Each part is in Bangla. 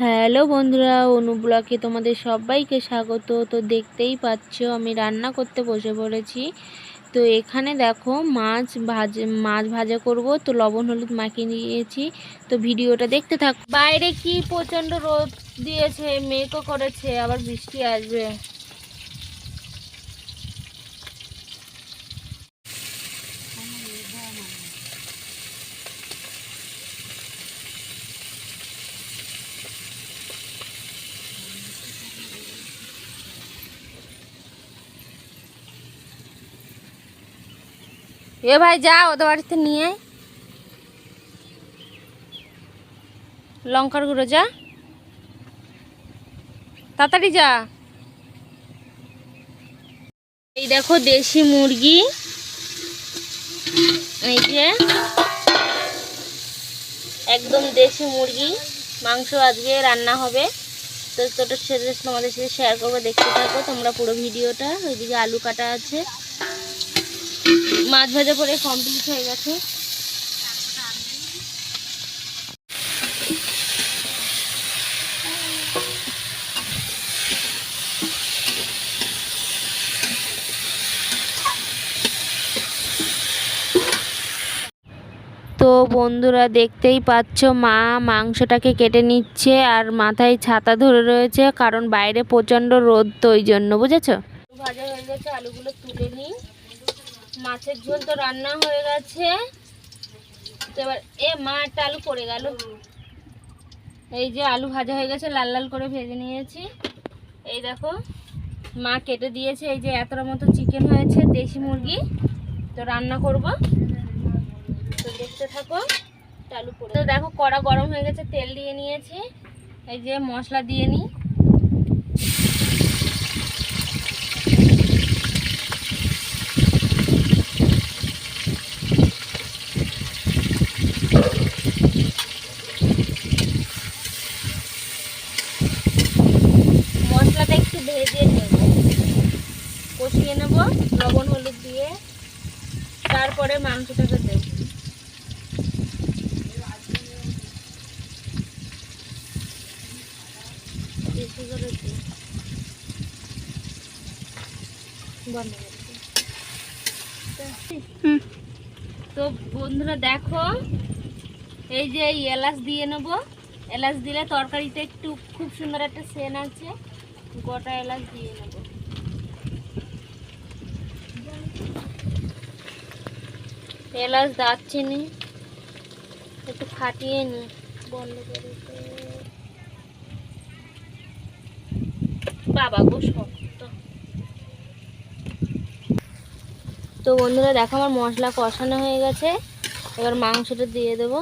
হ্যালো বন্ধুরা, অনু ব্লকে তোমাদের সবাইকে স্বাগত। তো দেখতেই পাচ্ছ, আমি রান্না করতে বসে পড়েছি। তো এখানে দেখো মাছ ভাজ, মাছ ভাজা করব, তো লবণ, হলুদ মাখিয়ে নিয়েছি। তো ভিডিওটা দেখতে থাক। বাইরে কি প্রচণ্ড রোদ দিয়েছে, মেঘও করেছে, আবার বৃষ্টি আসবে। এ ভাই যা, ওদের বাড়িতে নিয়ে লঙ্কার গুঁড়ো যা। তাড়াতাড়ি যা। এই দেখো দেশি মুরগি। এই যে, একদম দেশি মুরগি। মাংস আজকে রান্না হবে। তো তোটার সাথে তোমাদের সাথে শেয়ার করব, দেখতে থাকো তোমরা পুরো ভিডিওটা। ওইদিকে আলু কাটা আছে। মাছ ভাজা করে কমপ্লিট হয়ে গেছে। তো বন্ধুরা দেখতেই পাচ্ছ মা মাংসটাকে কেটে নিচ্ছে আর মাথায় ছাতা ধরে রয়েছে কারণ বাইরে প্রচণ্ড রোদ তো ওই জন্য বুঝেছ? ভাজা হয়ে গেছে আলুগুলো তুলে নিই। মাছের ঝোল তো রান্না হয়ে গেছে। তো এবার এ মা একটা আলু পড়ে গেল। এই যে আলু ভাজা হয়ে গেছে, লাল লাল করে ভেজে নিয়েছি। এই দেখো, মা কেটে দিয়েছে এই যে এতটা মতো চিকেন হয়েছে, দেশি মুরগি। তো রান্না করব। তো দেখতে থাকো আলু পড়ে তো দেখো কড়া গরম হয়ে গেছে, তেল দিয়ে নিয়েছি। এই যে মশলা দিয়ে নিই মশলাটা একটু ভেজে নেব কষিয়ে নেব লবণ হলুদ দিয়ে তারপরে মাংসটাকে দেব। তো বন্ধুরা দেখো এই যে এলাচ দিয়ে নেব। এলাচ দিলে তরকারিতে একটু খুব সুন্দর একটা সেন আছে। গোটা এলাচ দিয়ে নেব। এলাচ দারচিনি একটু ফাটিয়ে নি। বন্ধ করে। বাবা গো শক্ত। তো বন্ধুরা, দেখো আমার মশলা কষানো হয়ে গেছে। এবার মাংসটা দিয়ে দেবো।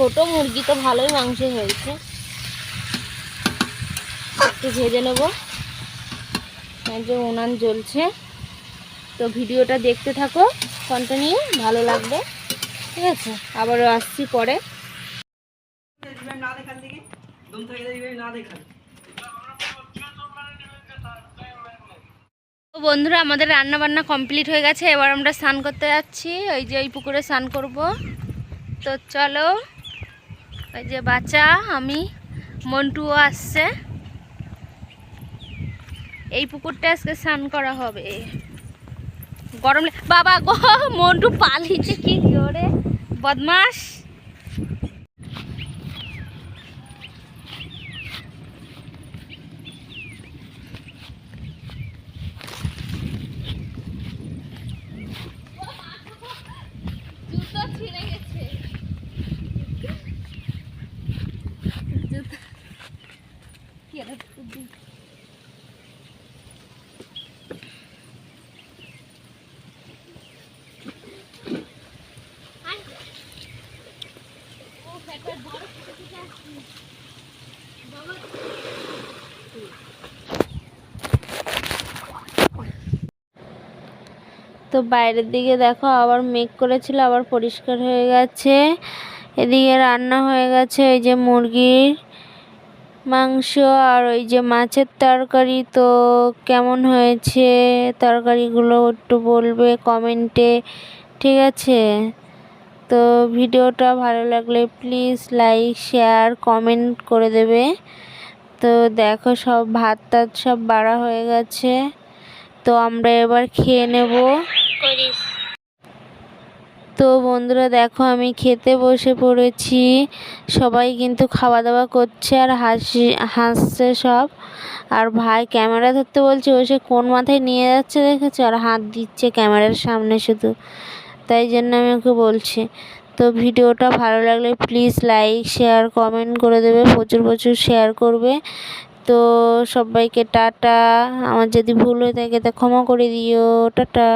ছোট মুরগি তো ভালোই মাংস হয়েছে। একটু ভেজে নেব। যে উনান জ্বলছে। তো ভিডিওটা দেখতে থাকো কন্টিনিউ ভালো লাগবে। ঠিক আছে, আবারও আসছি পরে। বন্ধুরা, আমাদের রান্না বান্না কমপ্লিট হয়ে গেছে। এবার আমরা স্নান করতে যাচ্ছি। ওই যে ওই পুকুরে স্নান করব। তো চলো। ওই যে বাচ্চা, আমি মন্টুও আসছে। এই পুকুরটা আজকে স্নান করা হবে। গরম বাবা গো, মন্টু পালিয়েছে কি করে বদমাস তো বাইরের দিকে দেখো আবার মেঘ করেছিল, আবার পরিষ্কার হয়ে গেছে। এদিকে রান্না হয়ে গেছে ওই যে মুরগির মাংস আর ওই যে মাছের তরকারি। তো কেমন হয়েছে? তরকারিগুলো একটু বলবে কমেন্টে, ঠিক আছে? তো ভিডিওটা ভালো লাগলে প্লিজ লাইক, শেয়ার, কমেন্ট করে দেবে। তো দেখো সব ভাত টাত সব বাড়া হয়ে গেছে। তো আমরা এবার খেয়ে নেব। তো বন্ধুরা দেখো আমি খেতে বসে পড়েছি। সবাই কিন্তু খাওয়া দাওয়া করছে আর হাসি, হাসছে সব। আর ভাই ক্যামেরা ধরতে বলছে, ও সে কোন মাথায় নিয়ে যাচ্ছে দেখেছ? আর হাত দিচ্ছে ক্যামেরার সামনে শুধু। তাই জন্য আমি ওকে বলছি, তো ভিডিওটা ভালো লাগলে প্লিজ লাইক শেয়ার কমেন্ট করে দেবে। প্রচুর প্রচুর শেয়ার করবে। তো সবাইকে টাটা। আমার যদি ভুল হয়ে থাকে তা ক্ষমা করে দিও। টাটা।